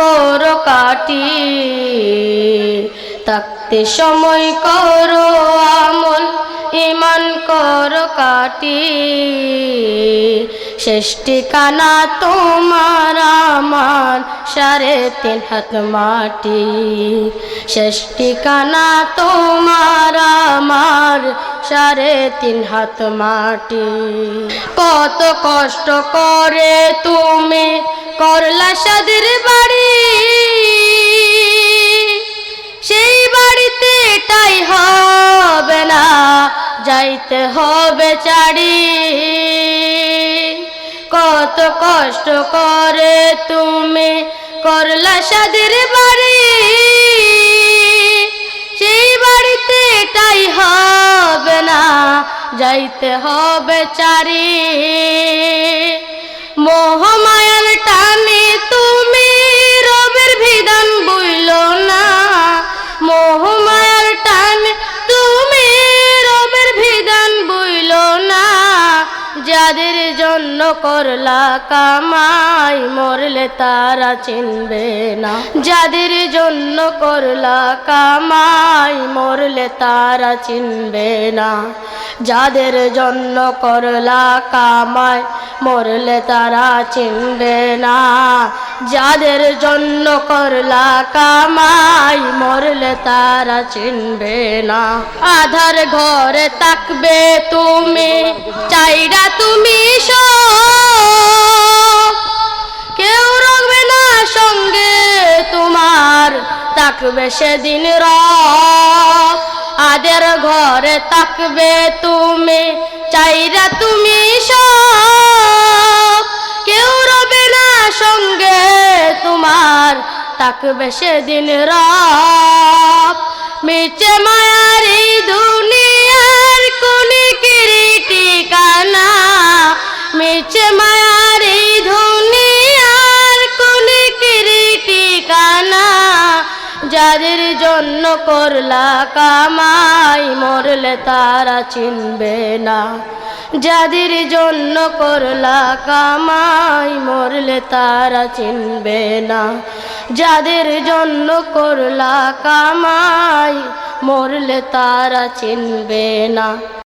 করো কাটি, থাকতে সময় করো আমল ইমান করো কাটি। শেষ ঠিকানা তোমার আমার সাড়ে তিন হাত মাটি। শেষ ঠিকানা তোমার আমার সাড়ে তিন হাত মাটি। কত কষ্ট করে তুমি করলা সাদের বাড়ি সেই বাড়িতে এটাই হবে না, যাইতে হবে চারি। কত কষ্ট করে তুমি করলা সাদের বাড়ি। সেই বাড়িতে এটাই হবে না, যাইতে হবে চারি। মোহমায়ার যাদের জন্য করলা কামাই, মরলে তারা চিনবে না। যাদের জন্য করলা কামাই, মরলে তারা চিনবে না। যাদের জন্য করলা কামাই, মরলে তারা চিনবে না। যাদের জন্য করলা কামাই, মরলে তারা চিনবে না। আধার ঘরে তাকবে তুমি চাইরা তুমি কেউ রাখবে না সঙ্গে তোমার তাকবে সেদিন র আদের ঘরে তাকবে তুমি, চাইরা তুমি কেউ রবে না সঙ্গে তোমার তাকবে সেদিন রব। মিচে মায়ার এই মিচে মায়ার এই দুনিয়ার কোন ঠিকানা যাদের জন্য করলা কামাই মরলে তারা চিনবে না। যাদের জন্য করলা কামাই মরলে তারা চিনবে না। যাদের জন্য করলা কামাই মরলে তারা চিনবে না।